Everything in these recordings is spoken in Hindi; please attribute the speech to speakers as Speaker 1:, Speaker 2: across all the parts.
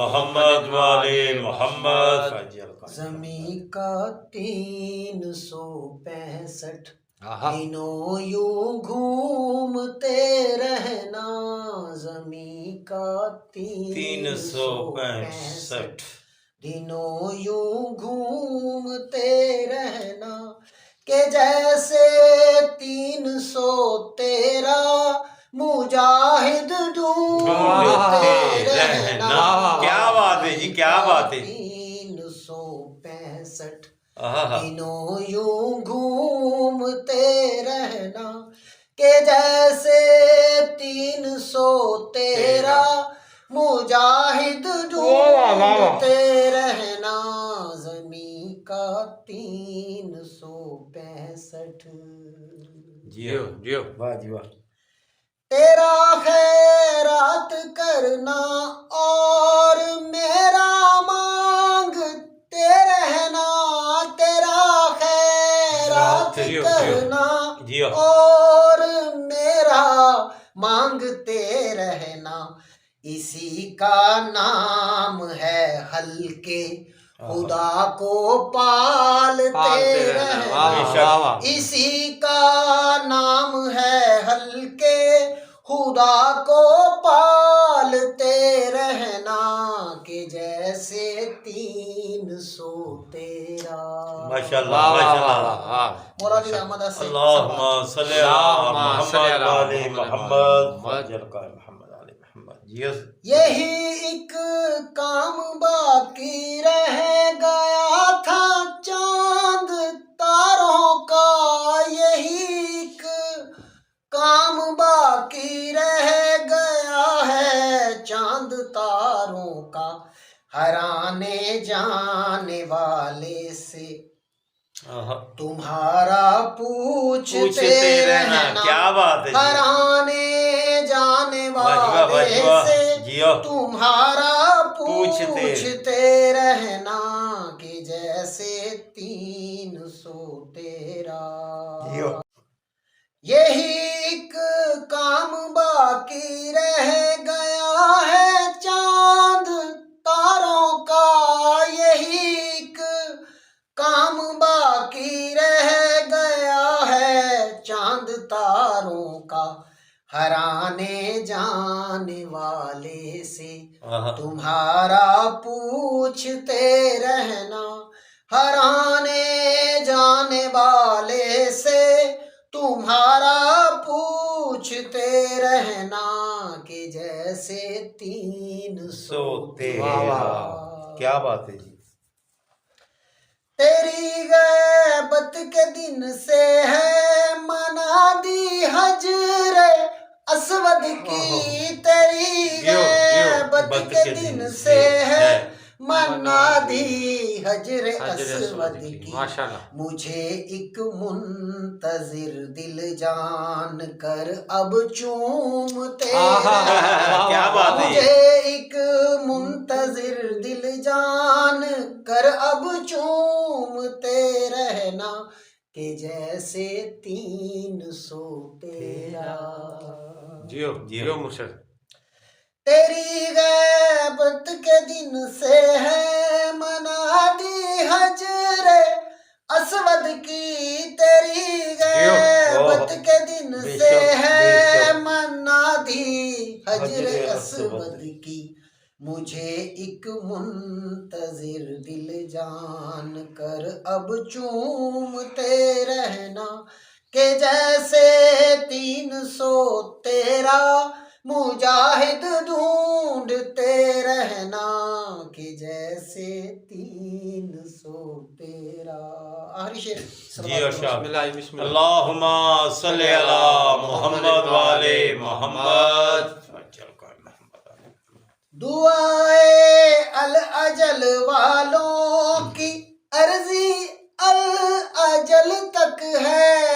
Speaker 1: मोहम्मद वाले मोहम्मद।
Speaker 2: जमी का तीन सौ पैंसठ। दिनों यूँ घूमते रहना। जमी का
Speaker 1: तीन तीन सौ पैंसठ।
Speaker 2: दिनों यूँ घूमते
Speaker 1: क्या बात है?
Speaker 2: तीन सौ पैंसठ दिनों यूँ घूमते रहना के जैसे तीन सौ तेरा मुजाहिद ढूंढते रहना जमी का तीन सौ पैंसठ।
Speaker 3: जियो जियो।
Speaker 1: वाह जी वाह।
Speaker 2: तेरा खैरात करना और और मेरा मांगते रहना इसी का नाम है हल्के। खुदा को पालते
Speaker 3: रहना।
Speaker 2: इसी का नाम है हल्के। खुदा को जैसे तीन सौ तेरा
Speaker 1: माशाल्लाह माशाल्लाह।
Speaker 2: मौलाना अहमद
Speaker 1: अल्लाहुम्मा सल्ली अला मोहम्मद
Speaker 2: यही एक काम बाकी रह गया था चाँद तारों का हराने जाने वाले से। तुम्हारा पूछते
Speaker 1: पूछते रहना
Speaker 2: रहना
Speaker 1: क्या बात है
Speaker 2: हराने जाने वाले
Speaker 1: वाह।
Speaker 2: से।
Speaker 1: जियो
Speaker 2: तुम्हारा
Speaker 1: पूछते।
Speaker 2: पूछते रहना कि जैसे तीन सौ तेरा यही एक काम बाकी रह गया वाले से तुम्हारा पूछते रहना हराने जाने वाले से तुम्हारा पूछते रहना कि जैसे तीन सौ
Speaker 1: सो तेरा
Speaker 3: वाह, वाह,
Speaker 1: क्या बात है जी।
Speaker 2: तेरी गैबत के दिन से है मना दी हजरे असवद की तेरी गैबत के दिन से है। मना दी हजरे असवद
Speaker 3: की।
Speaker 2: मुझे एक मुंतजिर दिल जान कर अब चूमते
Speaker 1: क्या बात है।
Speaker 2: मुझे एक मुंतजिर दिल जान कर अब चूमते रहना के जैसे तीन सौ तेरा।
Speaker 3: जियो जियो मुर्शद
Speaker 2: तेरी गैबत के दिन से है मना दी हजरे। असवद की तेरी गैबत के दिन से है। मना दी हजरे असवद। की। मुझे एक मुंतजिर दिल जान कर अब चूमते रहना। के जैसे तीन सौ तेरा मुजाहिद ढूंढते रहना कि जैसे तीन सौ तेरा।
Speaker 1: अल्लाहुम्मा सल्ली अला मोहम्मद वाले मोहम्मद।
Speaker 2: दुआए अल अजल वालों की अर्जी अल अजल तक है।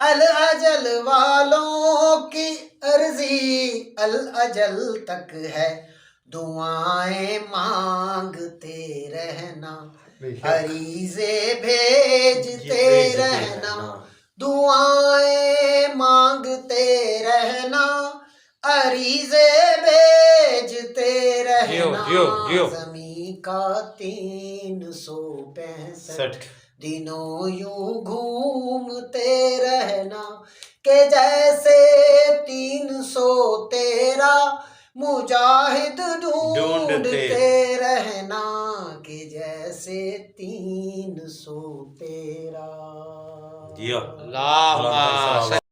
Speaker 2: अल अजल वालों की अर्जी अल अजल तक है। दुआएँ मांगते रहना अरीजे भेजते रहना। दुआएँ मांगते रहना अरीजे भेजते रहना। का तीन सौ पैंसठ दिनों यूँ घूमते रहना के जैसे तीन सौ तेरा मुजाहिद ढूंढते। रहना के जैसे तीन सौ तेरा।